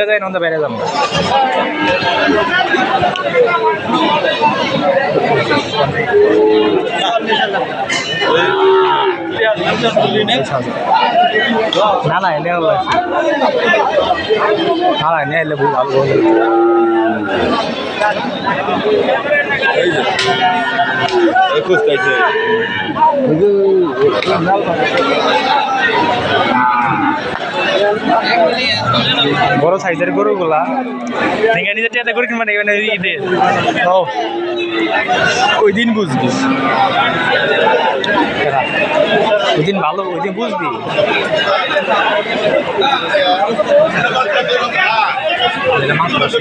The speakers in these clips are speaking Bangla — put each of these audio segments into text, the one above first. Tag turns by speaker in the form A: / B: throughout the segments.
A: কিনে যায় নন্দা বেড়ে যাব। না না এনে ভালো আছে না না এনে এলে বহু ভালো ভালো
B: একুশ চাইছে
A: বড় সাইজের গরুগুলা। থেকে নিজের টিয়াতে করে কিনবা নেবেন ঈদে। ও ওই দিন বুঝবি। ওই দিন ভালো, ওই দিন বুঝবি। এটা মাংস আছে।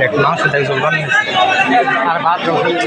A: দেখ মাংস ভাত রয়েছে